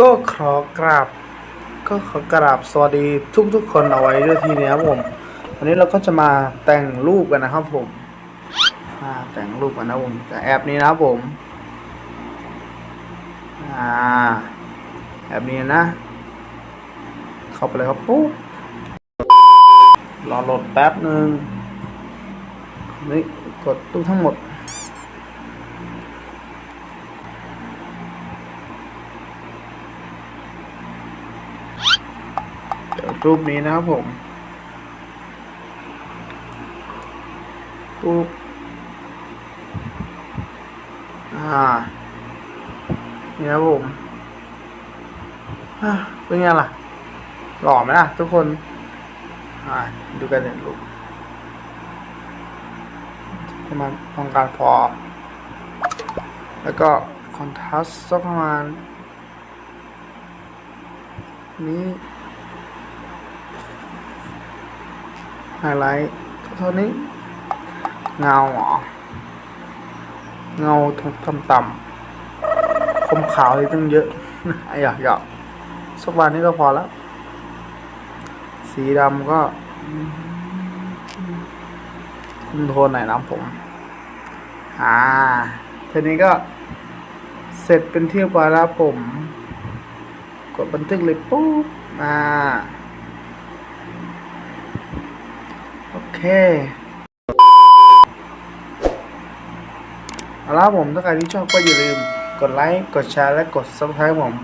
ก็ขอกราบ ก็ขอกราบสวัสดีทุกทุกๆคนเอาไว้ด้วยทีนี้ครับผม วันนี้เราก็จะมาแต่งรูปกันนะครับผมอ่าแต่งรูปกันนะผมแต่แอปนี้นะครับผมอ่าแอปนี้นะ เข้าไปเลยครับปุ๊บรอโหลดแป๊บหนึ่งนี่กดตู้ทั้งหมด เดี๋ยว รูปนี้นะครับผมปุ๊บอ่านี่นะครับผมอะเป็นไงล่ะ หล่อไหมล่ะ ทุกคน อ่า ดูกันเลยลูกประมาณต้องการพอ แล้วก็คอนทราสต์สักประมาณนี้ ไฮไลท์เท่านี้เงาเงาต่ำต่ำๆคมขาวเลยตั้งเยอะไอ้หยากอยากสักวันนี้ก็พอแล้ว สีดำก็คุมโทนหน่อยนะผม อ่าทีนี้ก็เสร็จเป็นที่เรียบร้อยแล้วผม กดบันทึกเลยปุ๊บ อ่า โอ เคเอาละผมถ้าใครที่ชอบก็อย่าลืม กดไลค์ กดแชร์ และกด subscribe ผม